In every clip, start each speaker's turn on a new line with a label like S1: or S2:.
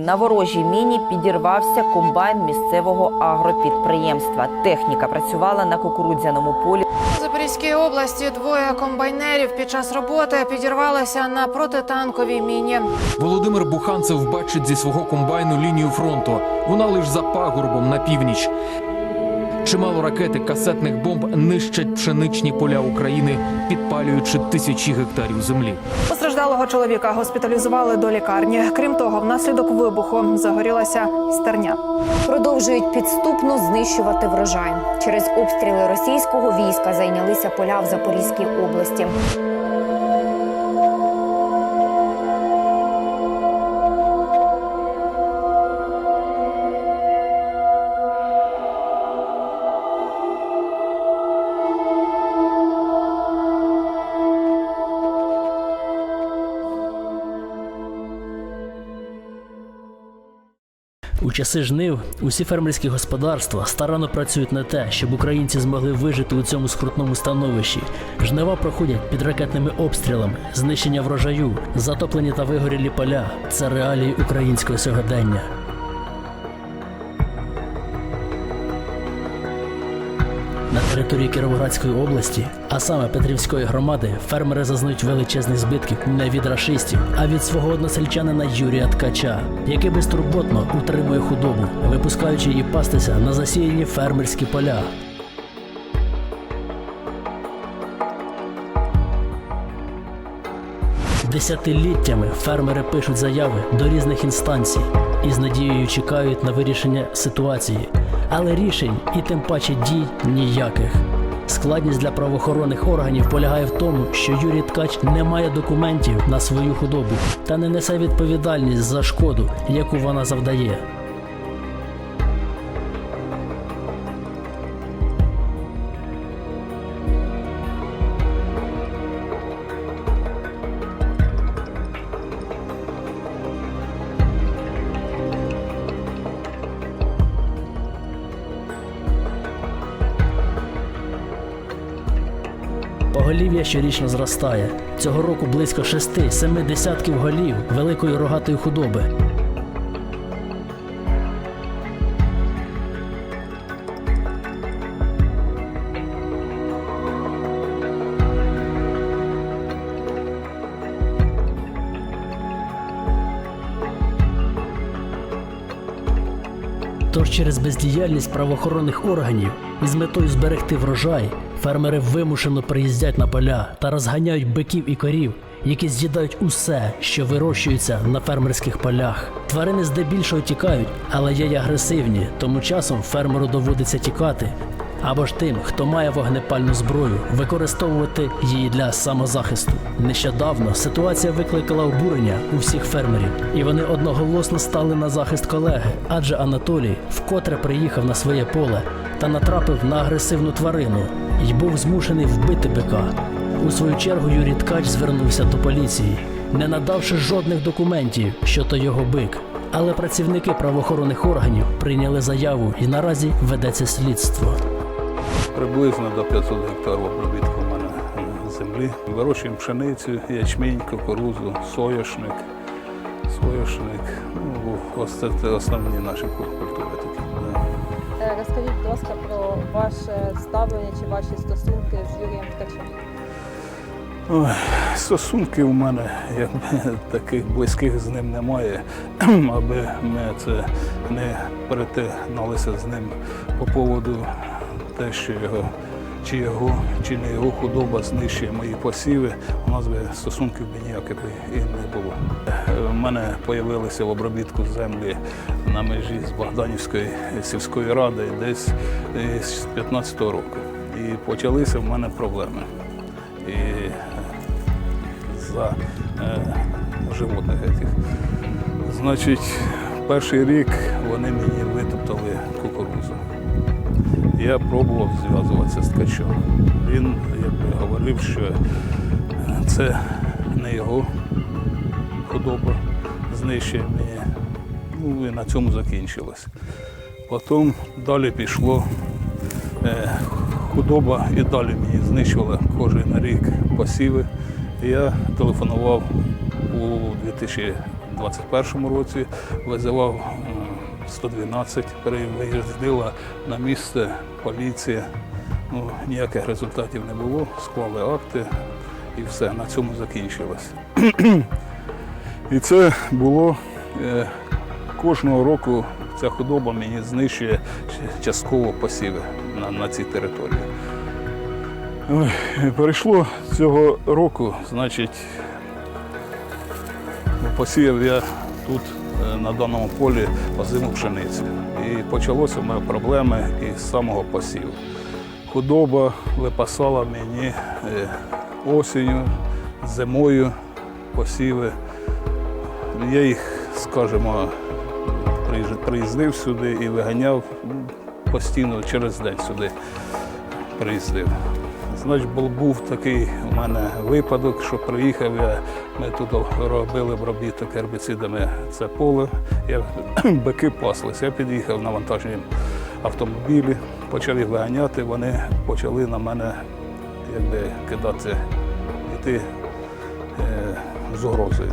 S1: На ворожій міні підірвався комбайн місцевого агропідприємства. Техніка працювала на кукурудзяному полі.
S2: У Запорізькій області двоє комбайнерів під час роботи підірвалися на протитанковій міні.
S3: Володимир Буханцев бачить зі свого комбайну лінію фронту. Вона лиш за пагорбом на північ. Чимало ракети касетних бомб нищать пшеничні поля України, підпалюючи тисячі гектарів землі.
S2: Постраждалого чоловіка госпіталізували до лікарні. Крім того, внаслідок вибуху загорілася стерня.
S4: Продовжують підступно знищувати врожай. Через обстріли російського війська зайнялися поля в Запорізькій області.
S5: У часи жнив усі фермерські господарства старанно працюють на те, щоб українці змогли вижити у цьому скрутному становищі. Жнива проходять під ракетними обстрілами, знищення врожаю, затоплені та вигорілі поля. Це реалії українського сьогодення. Території Кіровоградської області, а саме Петрівської громади, фермери зазнають величезних збитків не від рашистів, а від свого односельчанина Юрія Ткача, який безтурботно утримує худобу, випускаючи її пастися на засіяні фермерські поля. Десятиліттями фермери пишуть заяви до різних інстанцій і з надією чекають на вирішення ситуації, але рішень і тим паче дій ніяких. Складність для правоохоронних органів полягає в тому, що Юрій Ткач не має документів на свою худобу та не несе відповідальність за шкоду, яку вона завдає. Щорічно зростає. Цього року близько шести-семи десятків голів великої рогатої худоби. Тож через бездіяльність правоохоронних органів і з метою зберегти врожай фермери вимушено приїздять на поля та розганяють биків і корів, які з'їдають усе, що вирощується на фермерських полях. Тварини здебільшого тікають, але є й агресивні, тому часом фермеру доводиться тікати. Або ж тим, хто має вогнепальну зброю, використовувати її для самозахисту. Нещодавно ситуація викликала обурення у всіх фермерів, і вони одноголосно стали на захист колеги, адже Анатолій вкотре приїхав на своє поле та натрапив на агресивну тварину і був змушений вбити бика. У свою чергу Юрій Ткач звернувся до поліції, не надавши жодних документів, що то його бик. Але працівники правоохоронних органів прийняли заяву і наразі ведеться слідство.
S6: Приблизно до 500 гектарів обробітку в мене землі. Вирощуємо пшеницю, ячмінь, кукурузу, соняшник, соняшник. Ну, ось це те основні наші культури такі.
S7: Е, Розкажіть, будь ласка, про ваше ставлення чи ваші стосунки з Юрієм Ткачем.
S6: Ой, стосунків у мене якби, таких близьких з ним немає, аби ми це не перетиналися з ним по поводу те, що його чи його, чи не його худоба знищує мої посіви, у нас би стосунків би ніяких і не було. У мене з'явилися в обробітку землі на межі з Богданівської сільської ради десь е, з 15-го року. І почалися в мене проблеми. І за е, животних. Значить, перший рік вони мені витоптали. Я пробував зв'язуватися з ткачом. Він якби говорив, що це не його худоба знищує мені. Ну і на цьому закінчилось. Потім далі пішло. Е, худоба і далі мені знищувала кожен рік посіви. Я телефонував у 2000 21-му році визивав 112, виїздила на місце поліція. Ну, ніяких результатів не було, склали акти і все, на цьому закінчилось. І це було е, кожного року ця худоба мені знищує частково посіви на, на цій території. Перейшло цього року, значить, посіяв я тут на даному полі озиму пшеницю. І почалося в мене проблеми із самого посіву. Худоба випасала мені е, осінню, зимою посіви. Я їх, скажімо, приїздив сюди і виганяв постійно через день сюди приїздив. Значить, був, такий у мене випадок, що приїхав я, ми тут робили обробіток гербіцидами це поле, я, бики паслися. Я під'їхав на вантажному автомобілі, почав їх виганяти, вони почали на мене якби, кидати, йти е, з угрозою.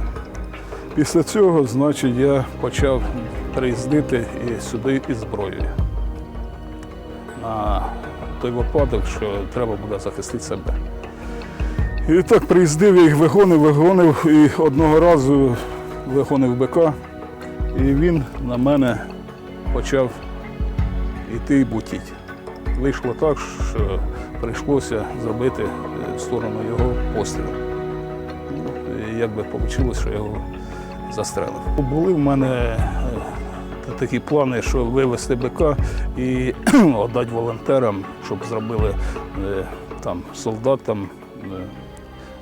S6: Після цього, значить, я почав приїздити і сюди із зброєю. На той випадок, що треба буде захистити себе. І так приїздив, я їх вигонив, вигонив, і одного разу вигонив бика, і він на мене почав йти і бутіть. Вийшло так, що прийшлося забити е, в сторону його постріл. Ну, як би вийшло, що я його застрелив. Були в мене е, такі плани, що вивезти бика і віддати волонтерам, щоб зробили е, там солдатам е,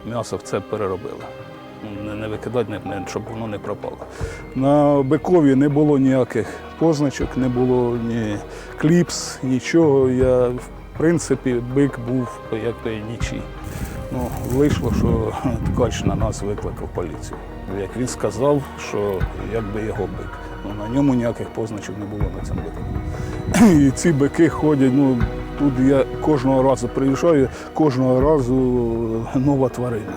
S6: м'ясо це переробили. Не, не викидати, не, щоб воно не пропало. На бикові не було ніяких позначок, не було ні кліпс, нічого. Я, в принципі, бик був як нічий. Ну, вийшло, що ткач на нас викликав поліцію. Як він сказав, що якби його бик. На ньому ніяких позначок не було на цьому бику. І ці бики ходять, ну тут я кожного разу приїжджаю, кожного разу нова тварина.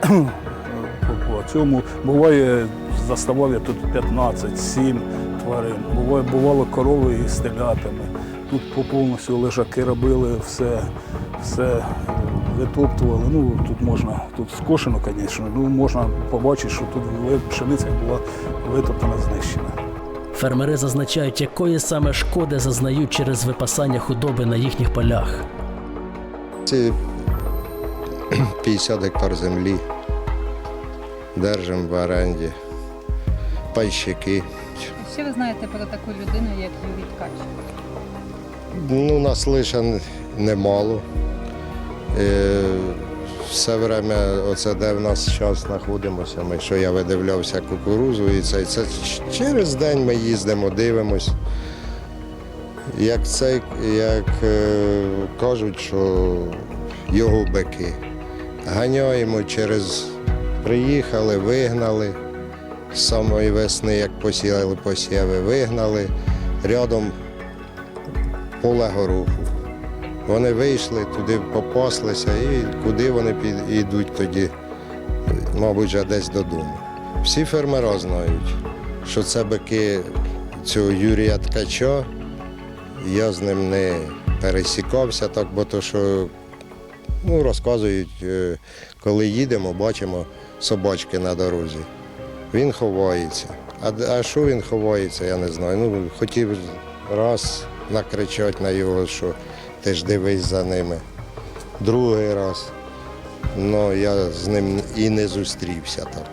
S6: По- цьому буває, заставав я тут 15, 7 тварин. Буває, бувало корови із телятами. Тут по повністю лежаки робили, все, все е, витоптували. Ну, тут можна, тут скошено, звісно, ну можна побачити, що тут пшениця була витоптана, знищена.
S5: Фермери зазначають, якої саме шкоди зазнають через випасання худоби на їхніх полях.
S8: Це 50 гектар землі. Держимо в оренді. Пайщики.
S7: Що ви знаєте про таку людину, як Юрій Ткач?
S8: Ну, нас лише немало. Е, все время, оце де в нас зараз знаходимося, ми, що я видивлявся кукурузу, і це, це через день ми їздимо, дивимось. Як цей, як е, кажуть, що його бики. Ганяємо через приїхали, вигнали. З самої весни, як посіяли посіви, вигнали. Рядом поле гороху. Вони вийшли, туди попаслися і куди вони під- йдуть тоді, мабуть, вже десь додому. Всі фермери знають, що це бики цього Юрія Ткача. Я з ним не пересікався так, бо то, що ну, розказують, е, коли їдемо, бачимо собачки на дорозі. Він ховається. А, а що він ховається, я не знаю. Ну, хотів раз накричати на його, що ти ж дивись за ними. Другий раз. Ну, я з ним і не зустрівся так.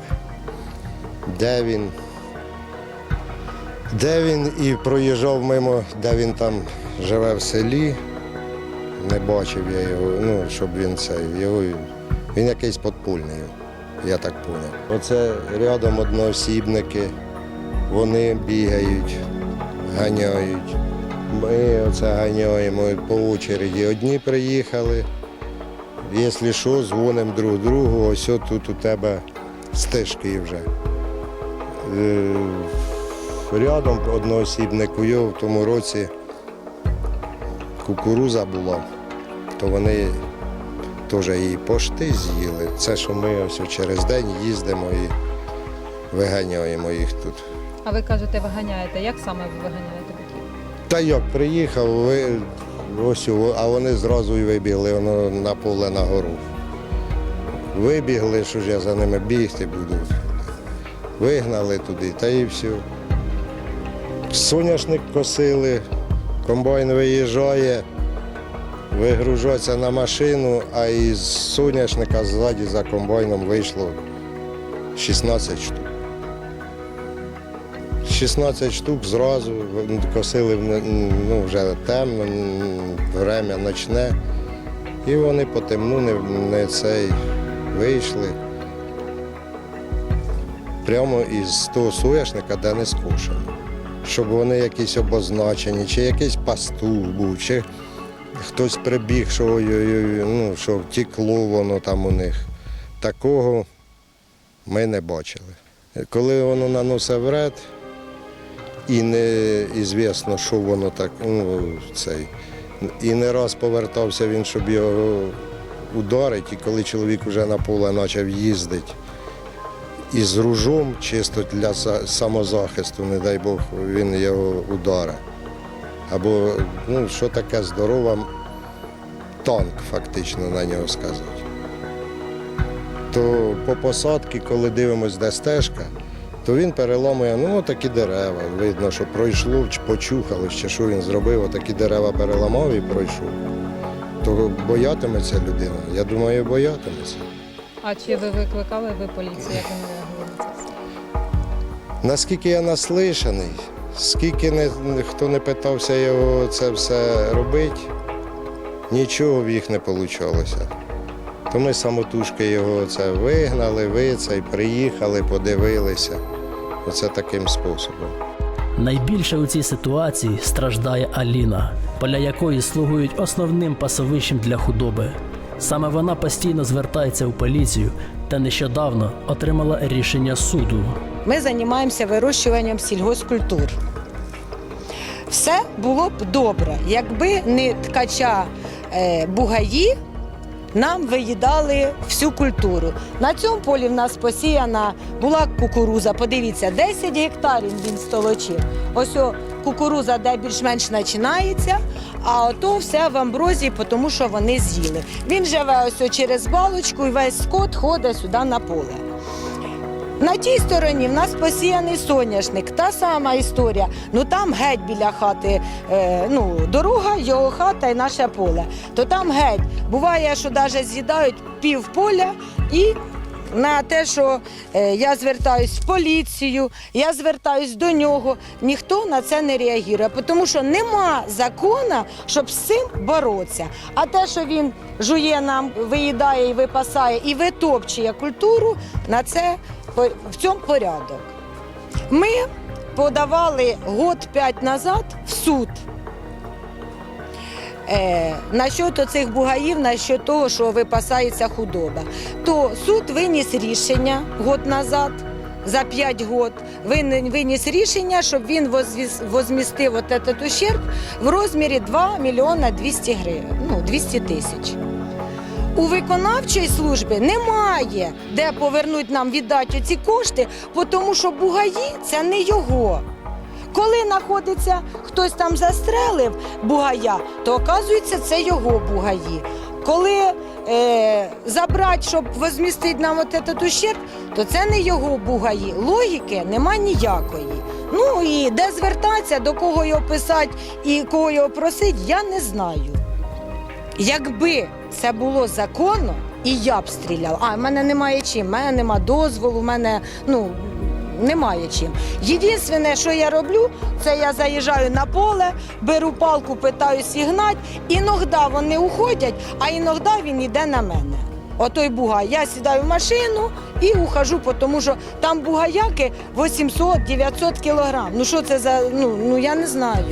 S8: Де він? Де він і проїжджав мимо, де він там живе в селі. Не бачив я його, ну, щоб він це. Його, він якийсь подпульний, я так зрозумів. Оце рядом одноосібники, вони бігають, ганяють. Ми оце ганяємо по очереді. Одні приїхали. Якщо що, дзвонимо друг другу, ось тут у тебе стежки вже. Е, Рядом одноосібник у його в тому році кукуруза була, то вони теж її пошти з'їли. Це що ми ось через день їздимо і виганяємо їх тут.
S7: А ви кажете, виганяєте. Як саме ви виганяєте?
S8: Та як приїхав, ви, ось, а вони зразу і вибігли воно на поле на гору. Вибігли, що ж я за ними бігти буду. Вигнали туди, та і все. Соняшник косили, комбайн виїжджає, вигружаться на машину, а із соняшника ззаді за комбайном вийшло 16 штук. 16 штук зразу косили ну, вже темно, время ночне. І вони по темну не, цей вийшли. Прямо із того соняшника, де не скошено. Щоб вони якісь обозначені, чи якийсь пастух був, чи хтось прибіг, що, ой-ой-ой, ну, що втекло воно там у них. Такого ми не бачили. Коли воно наносить вред, і не ізвісно, що воно так, ну, цей. І не раз повертався він, щоб його ударити, і коли чоловік вже на поле почав їздити із ружом, чисто для самозахисту, не дай Бог, він його ударить. Або ну, що таке здорова танк, фактично на нього сказати. То по посадці, коли дивимося, де стежка, то він переламує ну, такі дерева. Видно, що пройшло, чи почухало, чи що він зробив, отакі дерева переламав і пройшов. То боятиметься людина. Я думаю, боятиметься.
S7: А чи ви викликали ви поліцію? Як вони реагували на це все?
S8: Наскільки я наслишаний, скільки не, хто не питався його це все робити, нічого в їх не вийшло. То ми самотужки його це вигнали, ви це, приїхали, подивилися. Оце таким способом.
S5: Найбільше у цій ситуації страждає Аліна, поля якої слугують основним пасовищем для худоби. Саме вона постійно звертається у поліцію та нещодавно отримала рішення суду.
S9: Ми займаємося вирощуванням сільгоспкультур. Все було б добре, якби не ткача е, бугаї нам виїдали всю культуру. На цьому полі в нас посіяна була кукуруза. Подивіться, 10 гектарів він столочив. Ось о, кукуруза, де більш-менш починається, а ото все в амброзії, тому що вони з'їли. Він живе ось о через балочку і весь скот ходить сюди на поле. На тій стороні в нас посіяний соняшник, та сама історія. Ну там геть біля хати, е, ну, дорога, його хата і наше поле. То там геть. Буває, що навіть з'їдають пів поля і. На те, що е, я звертаюсь в поліцію, я звертаюсь до нього, ніхто на це не реагує, тому що нема закону, щоб з цим боротися. А те, що він жує нам, виїдає і випасає і витопчує культуру, на це в цьому порядок. Ми подавали год п'ять назад в суд. Е, насчет цих бугаїв, насчет того, що випасається худоба, то суд виніс рішення год назад. За 5 год виніс рішення, щоб він возмістив от этот ущерб в розмірі 2 мільйона 200 гривень, ну 200 тисяч. У виконавчої служби немає де повернуть нам віддати ці кошти, тому що бугаї це не його. Коли знаходиться хтось там застрелив бугая, то оказується це його бугаї. Коли е, забрати, щоб возмістити нам от ущерб, то це не його бугаї. Логіки нема ніякої. Ну і де звертатися, до кого його писати і кого його просити, я не знаю. Якби це було законно, і я б стріляла. А в мене немає чим, в мене немає дозволу, в мене ну немає чим. Єдине, що я роблю, це я заїжджаю на поле, беру палку, питаюсь гнать, іноді вони уходять, а іноді він йде на мене. Отой бугай. Я сідаю в машину і ухожу, тому що там бугаяки 800-900 кілограм. Ну що це за ну, ну я не знаю.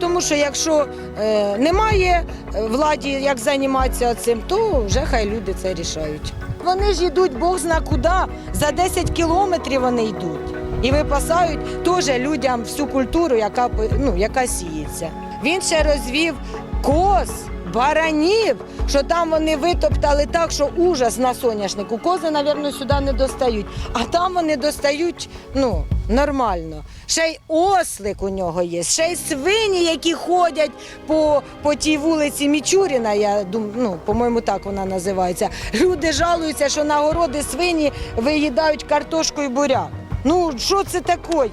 S9: Тому що якщо е, немає владі, як займатися цим, то вже хай люди це рішають. Вони ж йдуть Бог зна куди, за 10 кілометрів вони йдуть. І випасають теж людям всю культуру, яка, ну, яка сіється. Він ще розвів коз баранів, що там вони витоптали так, що ужас на соняшнику. Кози, мабуть, сюди не достають. А там вони достають ну, нормально. Ще й ослик у нього є, ще й свині, які ходять по, по тій вулиці Мічуріна, я думаю, ну, по-моєму, так вона називається. Люди жалуються, що на городи свині виїдають картошку і буряк. Ну, що це таке?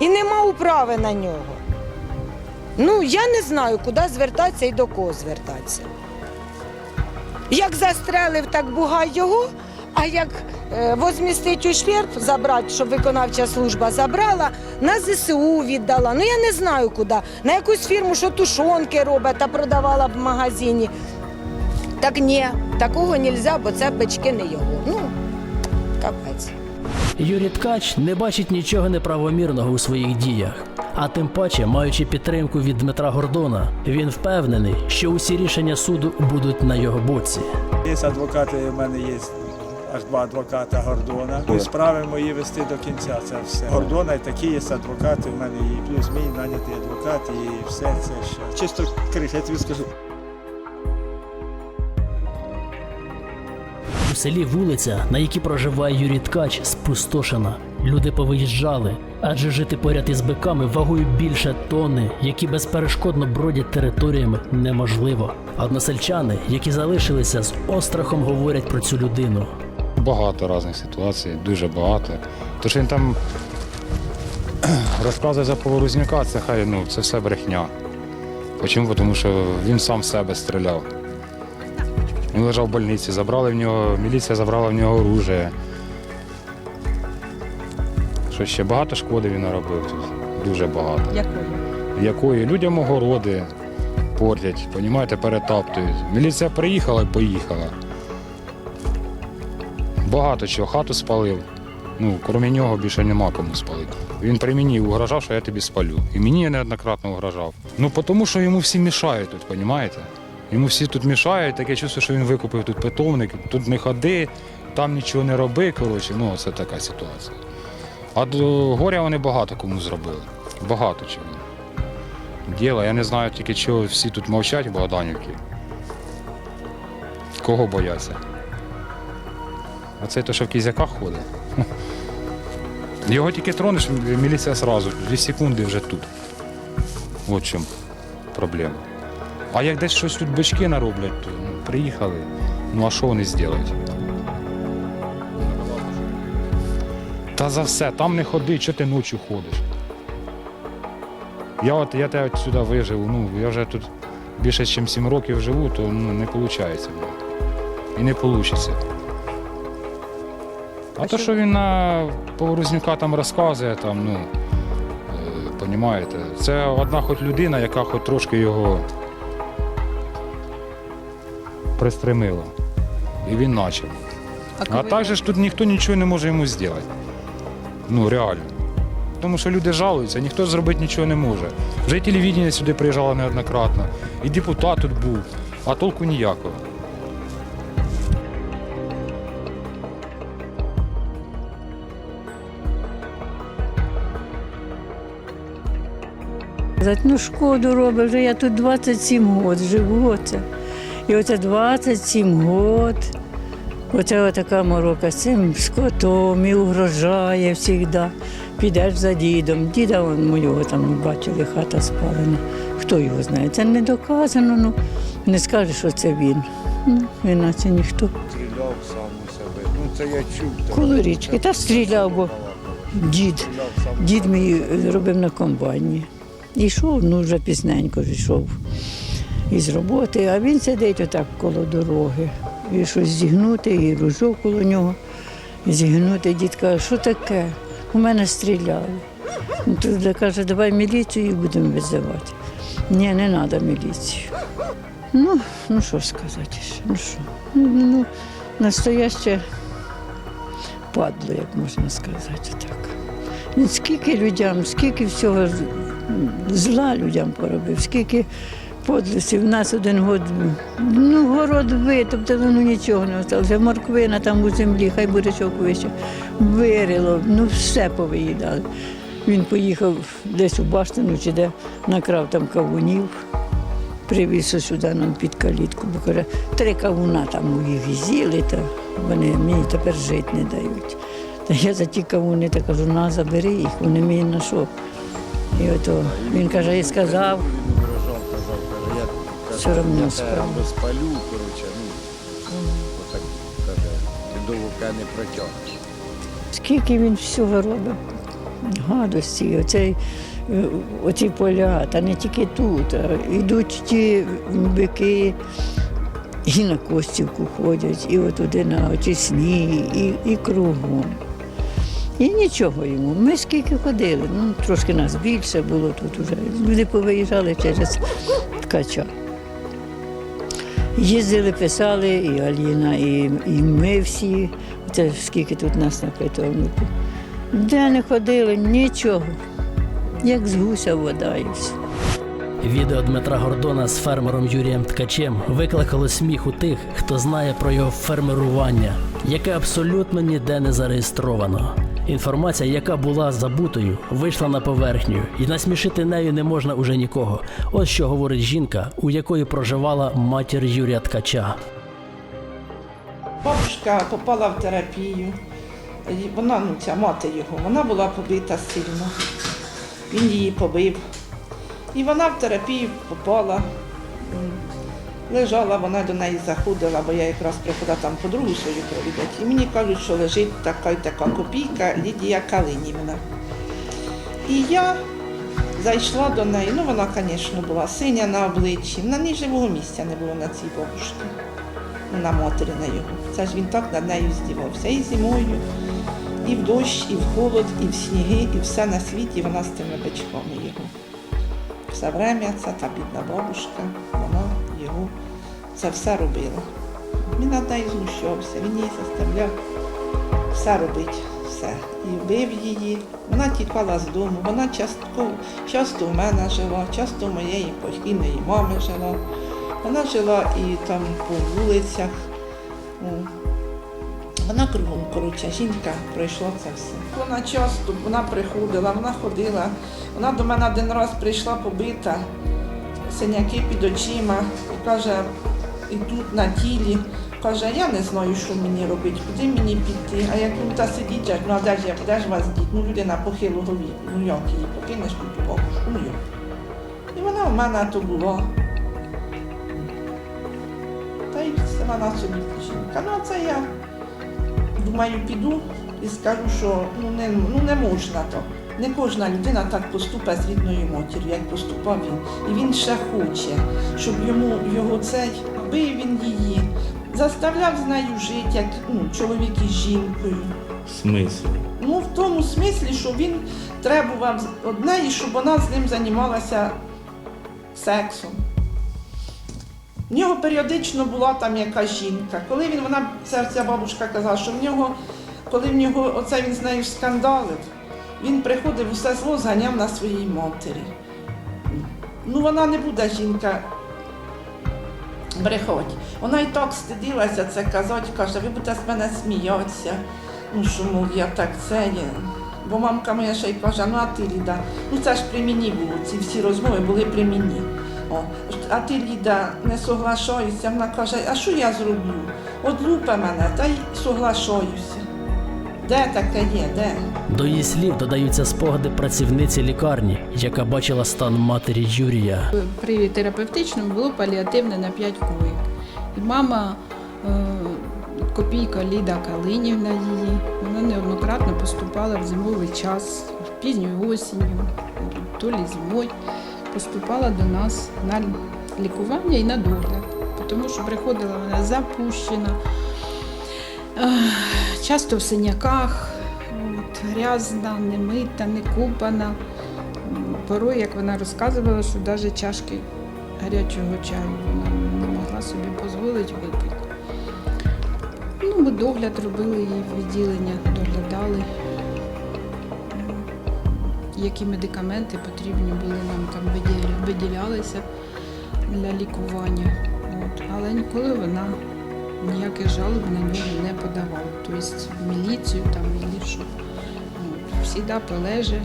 S9: І нема управи на нього. Ну, я не знаю, куди звертатися і до кого звертатися. Як застрелив, так бугай його, а як е, возмістить ущерб, забрати, щоб виконавча служба забрала, на ЗСУ віддала. Ну я не знаю куди. На якусь фірму, що тушонки робить та продавала в магазині. Так ні, такого не можна, бо це бички не його. Ну, капець.
S5: Юрій Ткач не бачить нічого неправомірного у своїх діях. А тим паче, маючи підтримку від Дмитра Гордона, він впевнений, що усі рішення суду будуть на його боці.
S10: Є адвокати, у мене є аж два адвоката Гордона. Ми справи мої вести до кінця. Це все. Гордона і такі є адвокати. У мене і плюс мій нанятий адвокат, і все це ще. Чисто криш, я тобі скажу.
S5: У селі вулиця, на якій проживає Юрій Ткач, спустошена. Люди повиїжджали, адже жити поряд із биками вагою більше тонни, які безперешкодно бродять територіями, неможливо. Односельчани, які залишилися з острахом, говорять про цю людину.
S11: Багато різних ситуацій, дуже багато. То, що він там розказує за Поворозняка, це хай ну, це все брехня. Чому? Тому що він сам в себе стріляв. Він лежав в больниці, забрали в нього, міліція забрала в нього оружие. Що ще багато шкоди він наробив тут. Дуже багато.
S7: Якої?
S11: Якої людям огороди портять, понімаєте, перетаптують. Міліція приїхала і поїхала. Багато чого, хату спалив. Ну, крім нього більше нема кому спалити. Він при мені угрожав, що я тобі спалю. І мені неоднократно угрожав. Ну, тому що йому всі мішають тут, понімаєте? Йому всі тут мішають, таке чувство, що він викупив тут питомник, тут не ходи, там нічого не роби. Коротше, ну це така ситуація. А до горя вони багато кому зробили. Багато чого. Діло, я не знаю тільки, чого всі тут мовчать в Богданівці. Кого бояться? А це те, що в кізяках ходить. Його тільки тронеш, міліція одразу, дві секунди вже тут. От чому проблема. А як десь щось тут бички нароблять, то ну, приїхали. Ну а що вони зроблять? Та за все, там не ходи, що ти ночі ходиш. Я от я те от сюди вижив, ну я вже тут більше, ніж 7 років живу, то ну, не виходить. І не вийде. А то, що він на Поворознюка там розказує, там, ну, е, понімаєте, це одна хоч людина, яка хоч трошки його пристремила. І він почав. А так же ж тут ніхто нічого не може йому зробити. Ну, реально. Тому що люди жалуються, ніхто зробити нічого не може. Вже і телевідення сюди приїжджало неоднократно, і депутат тут був, а толку ніякого.
S12: Ну шкоду робить, вже я тут 27 років живу. І оце 27 років. Оце така морока з цим скотом і угрожає завжди. Підеш за дідом. Діда вон, моєго там бачили, хата спалена. Хто його знає? Це не доказано, ну не скаже, що це він. Ну, він наче ніхто.
S10: Стріляв сам у себе. Ну це я чув.
S12: Коло річки. Та стріляв, бо дід. Дід мій робив на комбайні. Йшов, ну вже пізненько йшов із роботи, а він сидить отак коло дороги. І щось зігнути, і ружок коло нього. Зігнути. Дід каже, що таке? У мене стріляли. Тоді каже, давай міліцію будемо визивати. Ні, не треба міліцію. Ну, ну що сказати ще? Ну що? Ну, ну, настояще падло, як можна сказати так. Скільки людям, скільки всього зла людям поробив, скільки подлостів. У нас один год, ну, город витоптали, ну нічого не осталося. Морквина там у землі, хай бурячок вище. Вирило, ну все повиїдали. Він поїхав десь у Баштину чи де, накрав там кавунів, привіз сюди нам під калітку, бо каже, три кавуна там візіли, та вони мені тепер жити не дають. Та я за ті кавуни та кажу, на, забери їх, вони мені на що. І ото він каже, і сказав, Все одно
S13: я
S12: спалю.
S13: коротше, ну, отак каже, ти довго каже, не протягнеш.
S12: скільки він всього робить. Гадості, оцей, е, оці поля, та не тільки тут, а йдуть ті бики і на Костівку ходять, і отуди на очисні, і, і кругом. І нічого йому. Ми скільки ходили, ну трошки нас більше було тут уже. Люди повиїжджали через ткача. Їздили, писали, і Аліна, і, і ми всі. Це скільки тут нас напитували. Де не ходили, нічого. Як з гуся вода і все.
S5: Відео Дмитра Гордона з фермером Юрієм Ткачем викликало сміх у тих, хто знає про його фермерування, яке абсолютно ніде не зареєстровано. Інформація, яка була забутою, вийшла на поверхню, і насмішити нею не можна уже нікого. Ось що говорить жінка, у якої проживала матір Юрія Ткача.
S14: Бабушка попала в терапію. Вона, ну ця мати його, вона була побита сильно. Він її побив. І вона в терапію попала. Лежала, вона до неї заходила, бо я якраз приходила там подругу свою провідати. І мені кажуть, що лежить така така копійка Лідія Калинівна. І я зайшла до неї. Ну, вона, звісно, була синя на обличчі. На ній живого місця не було на цій бабушці на матері на його. Це ж він так над нею здівався. І зимою, і в дощ, і в холод, і в сніги, і все на світі вона з тими бичками його. Все время це та бідна бабушка, вона його це все робила. Він над нею знущався, він її заставляв все робити, все. І вбив її. Вона тікала з дому, вона частково, часто в мене жила, часто в моєї покійної мами жила. Вона жила і там по вулицях. Вона кругом, коротше, жінка пройшла це все. Вона часто вона приходила, вона ходила. Вона до мене один раз прийшла побита, синяки під очима, каже, і тут на тілі. Каже, я не знаю, що мені робити, куди мені піти. А як та сидіть, я, ну а де ж я, де ж вас діть? Ну людина похилого віку, ну як її покинеш тут бабушку, ну як. І вона в мене то була. Та й вона собі жінка. Ну, а це я думаю, піду і скажу, що ну не, ну, не можна то. Не кожна людина так поступає з рідною матір'ю, як поступав він. І він ще хоче, щоб йому його цей бив він її, заставляв з нею жити, як ну, чоловік із жінкою.
S15: Смисл.
S14: Ну, в тому смислі, що він требував од неї, щоб вона з ним займалася сексом. В нього періодично була там якась жінка. Коли він, вона, ця, ця бабушка казала, що в нього, коли в нього оце він з нею скандалив, він приходив усе зло зганяв на своїй матері. Ну, вона не буде жінка брехати. Вона і так стидилася це казати, каже, ви будете з мене сміятися. Ну, що, мов, я так це є. Бо мамка моя ще й каже, ну а ти, Ліда, ну це ж при мені було, ці всі розмови були при мені. О, а ти, Ліда, не соглашаєшся. Вона каже, а що я зроблю? От лупе мене, та й соглашаюся. Де таке є, де?
S5: До її слів додаються спогади працівниці лікарні, яка бачила стан матері Юрія.
S16: При терапевтичному було паліативне на 5 коїк. І мама, е, копійка Ліда Калинівна її, вона неоднократно поступала в зимовий час, пізньою осінню, то лі зимою, поступала до нас на лікування і на догляд, тому що приходила вона запущена, часто в синяках, от, грязна, немита, не купана. Порой, як вона розказувала, що навіть чашки гарячого чаю вона не могла собі дозволити випити. Ну, ми догляд робили її відділення, доглядали, які медикаменти потрібні були нам там виділялися для лікування. От. Але ніколи вона ніяких жалоб на нього не подавала. Тобто в міліцію там, і що. От. Всіда полеже,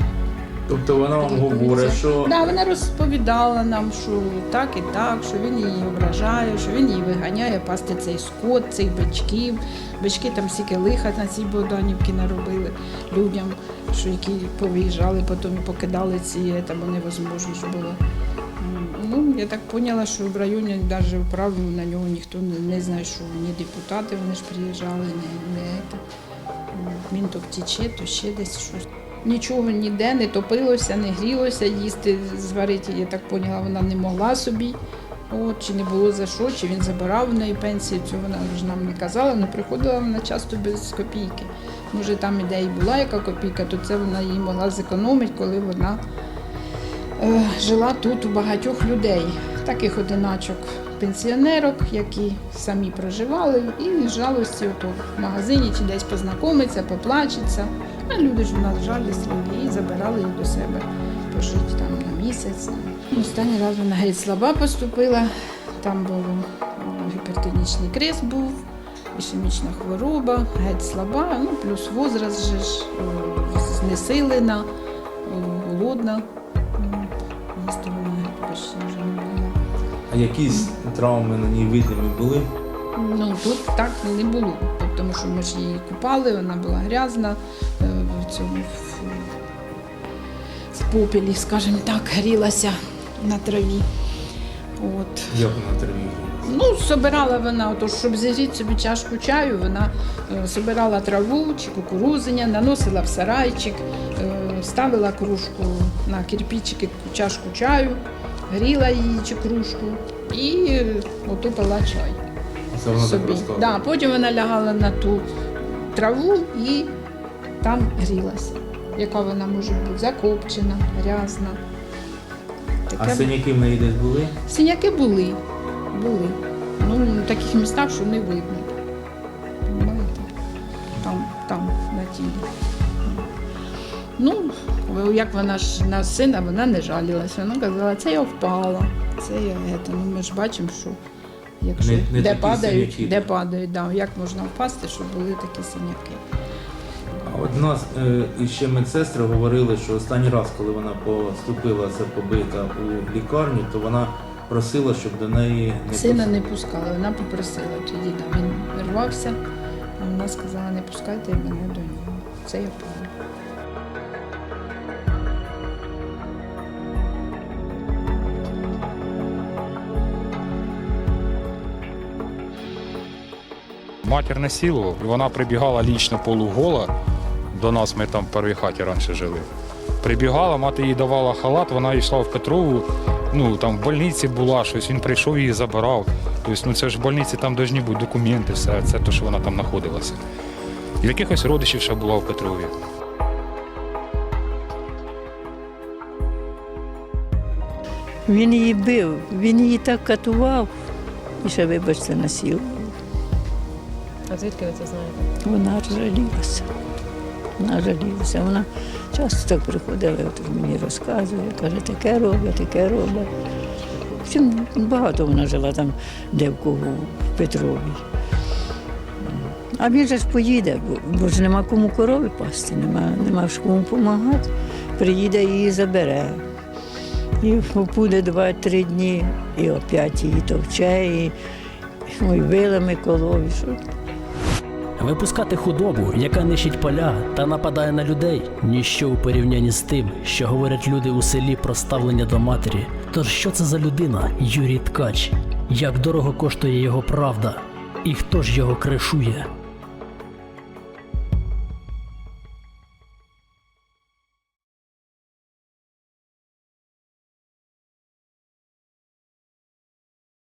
S15: Тобто вона вам говорить, що
S16: Да, вона розповідала нам, що так і так, що він її ображає, що він її виганяє пасти цей скот, цих бичків. Бички там стільки лиха на цій Богданівці наробили людям, що які повиїжджали, потім покидали ці, там невозможно було. Ну, я так поняла, що в районі навіть вправду на нього ніхто не, не знайшов. Ні депутати вони ж приїжджали, не це. Він то втіче, то ще десь щось. Нічого ніде не топилося, не грілося, їсти зварити, я так поняла, вона не могла собі. От, чи не було за що, чи він забирав в неї пенсію, цього вона ж нам не казала, але приходила вона часто без копійки. Може, там іде була яка копійка, то це вона її могла зекономити, коли вона жила тут у багатьох людей, таких одиначок пенсіонерок, які самі проживали, і з жалості ото в магазині чи десь познайомиться, поплачеться. А люди ж у нас жалісливі і забирали їх до себе пожити там на місяць. Останній раз вона геть слаба поступила, там був о, гіпертонічний криз був, ішемічна хвороба, геть слаба, ну плюс возраст же ж, знесилена, голодна. Їсти вона вже не могла.
S15: а якісь травми на ній видимі були.
S16: Ну тут так не було, тому що ми ж її купали, вона була грязна е, в цьому в, в попелі, скажімо так, грілася на траві. От.
S15: Як на траві?
S16: Ну, собирала вона, ото, щоб зігріти собі чашку чаю, вона е, собирала траву чи кукурузиня, наносила в сарайчик, е, ставила кружку на кирпичики, чашку чаю, гріла її чи кружку і ото пила чай
S15: Це вона
S16: собі.
S15: розказує.
S16: Да, потім вона лягала на ту траву і там грілася. Яка вона може бути закопчена, грязна.
S15: А синяки в неї десь були?
S16: Синяки були. Були. Ну, в таких містах, що не видно. Там, там, на тілі. Ну, як вона ж на сина, вона не жалілася. Вона казала, це я впала, це я это. Ну, ми ж бачимо, що якщо
S15: Не- не
S16: де падають,
S15: синяки,
S16: де падають, да, як можна впасти, щоб були такі синяки.
S15: А от нас е, іще медсестри говорили, що останній раз, коли вона поступила це побита у лікарню, то вона просила, щоб до неї не
S16: Сина не пускали, вона попросила тоді, да, він рвався, а вона сказала, не пускайте мене до нього. Це я пам'ятаю.
S11: Матір насилував, вона прибігала лічно полугола. До нас ми там в першій хаті раніше жили. Прибігала, мати їй давала халат, вона йшла в Петрову, ну там в больниці була щось, він прийшов її забирав. Тобто, ну це ж в больниці там повинні бути документи, все це те, що вона там знаходилася. І якихось родичів ще була в Петрові.
S12: Він її бив, він її так катував і ще, вибачте, насіл.
S7: А звідки ви це знаєте?
S12: Вона жалілася. Вона жалілася. Вона часто так приходила, от мені розказує, каже, таке робить, таке робить. Втім, багато вона жила там, де в кого, в Петрові. А він же ж поїде, бо, бо ж нема кому корови пасти, нема, нема ж кому допомагати. Приїде і її забере. І буде два-три дні, і опять її товче, і ой, вилами колові.
S5: Випускати худобу, яка нищить поля та нападає на людей, ніщо у порівнянні з тим, що говорять люди у селі про ставлення до матері. Тож що це за людина, Юрій Ткач? Як дорого коштує його правда? І хто ж його кришує?